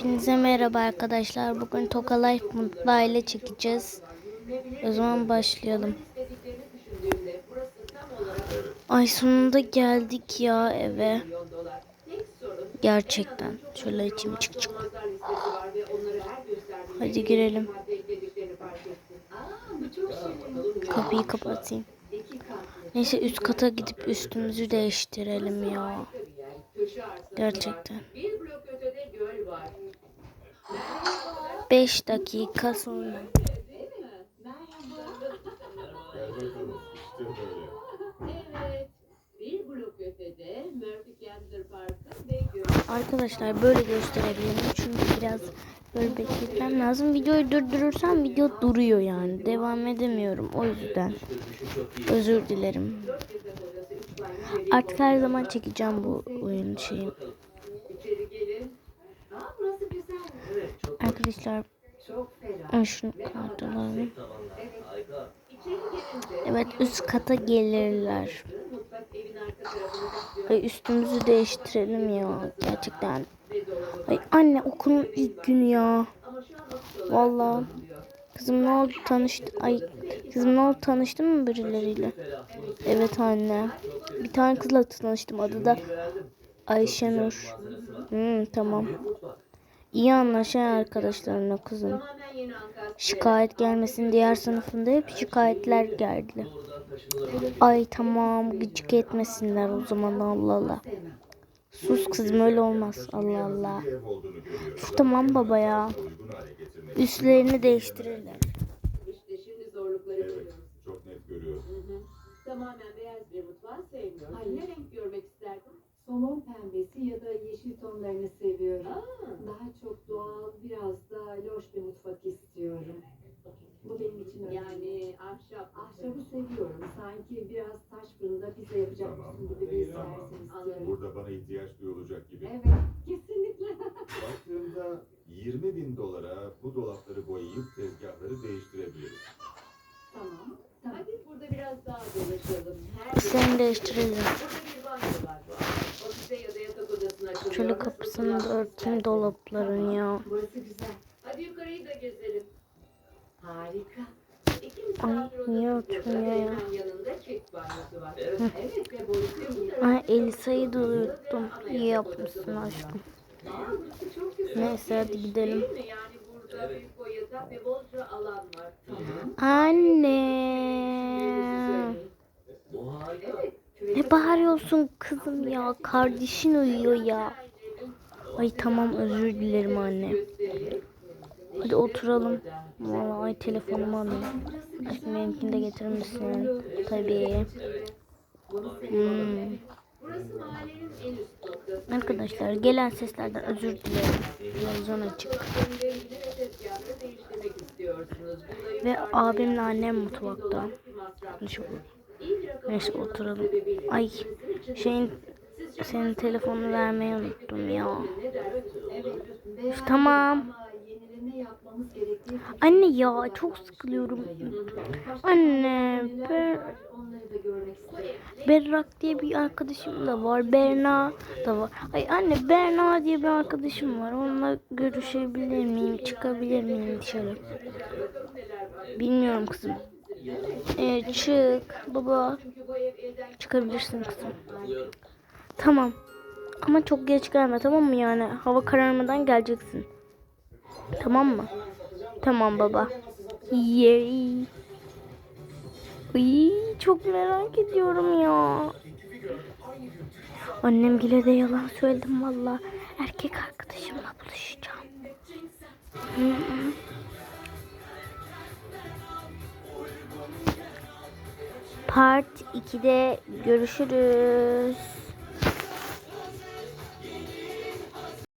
Hepinize merhaba arkadaşlar. Bugün Toka Life Mutfağı ile çekeceğiz. O zaman başlayalım. Ay sonunda geldik ya eve. Gerçekten. Şöyle içim çık çık. Hadi girelim. Kapıyı kapatayım. Neyse üst kata gidip üstümüzü değiştirelim ya. Gerçekten. 5 dakika sonra. Arkadaşlar böyle gösterebilirim çünkü biraz böyle bekletmem lazım. Videoyu durdurursam video duruyor yani. Devam edemiyorum o yüzden. Özür dilerim. Artık her zaman çekeceğim bu oyun şeyi. İçeri gelin. Aa burası güzel. Evet çok, Arkadaşlar ay şunu kartalarım. Evet üst kata gelirler. Ay üstümüzü değiştirelim ya gerçekten. Ay anne okulun ilk günü ya. Vallahi. Kızım ne oldu tanıştı? Ay kızım ne oldu tanıştın mı birileriyle? Evet anne. Bir tane kızla tanıştım. Adı da Ayşenur. Hmm, tamam. İyi anlaşan arkadaşlarına ankaz. Şikayet gelmesin diğer sınıfında hep şikayetler geldi. Ay tamam gıcık etmesinler o zaman Allah Allah. Sus kızım öyle olmaz Allah Allah. Sus tamam baba ya. Üstlerini değiştirirler. İşte şimdi zorlukları görüyoruz. Çok net görüyorum. Hı hı. Tamamen beyaz bir mutfağı sevmiyorum. Hayır. Ne renk görmek tonlarını seviyorum. Aa, Daha çok doğal, biraz da loş bir mutfak istiyorum. Bu benim için önemli. yani ahşap. Ahşabı seviyorum. Sanki biraz taş fırında pizza yapacakmışsın gibi bir Tamam. sersin istiyorum. Burada bana ihtiyaç duyulacak gibi. Evet, kesinlikle. Baktığımda 20 bin dolara bu dolapları boyayıp tezgahları değiştirebiliriz. Tamam. Tamam. Hadi burada biraz daha dolaşalım. Her Üstlerini değiştirelim. Burada bir banyo var. Ofise ya da yatak odasına açılıyor. Şöyle kapısını da örteyim dolapların ya. Burası güzel. Hadi yukarıyı da gezelim. Harika. Misafir niye örtmüyor ya? Ay Elisa'yı da unuttum. İyi yapmışsın aşkım. Neyse, hadi gidelim. değil mi? Yani burada büyük boy yatak ve bolca alan var. Anne. Ne bağırıyorsun kızım ya? Kardeşin uyuyor ya. Ay tamam özür dilerim anne. Hadi oturalım. Vallahi ay telefonumu alayım. Aşkım benimkini de getirir misin? Tabii. Hmm. Arkadaşlar gelen seslerden özür dilerim. Televizyon açık. Ve abimle annem mutfakta. Neyse oturalım. Ay şeyin senin telefonunu vermeyi unuttum ya. Beğendim tamam. Anne ya çok sıkılıyorum. Anne isterim. Berrak diye bir arkadaşım da var. Berna da var. Ay anne Berna diye bir arkadaşım var. Onunla görüşebilir miyim? Çıkabilir miyim dışarı? Bilmiyorum kızım. Ee, çık baba. Çıkabilirsin kızım. Tamam. Ama çok geç gelme tamam mı yani? Hava kararmadan geleceksin. Tamam mı? Tamam baba. Yay. Ay, çok merak ediyorum ya. Annem gile de yalan söyledim valla. Erkek arkadaşımla buluşacağım. Hı hı. Part 2'de görüşürüz.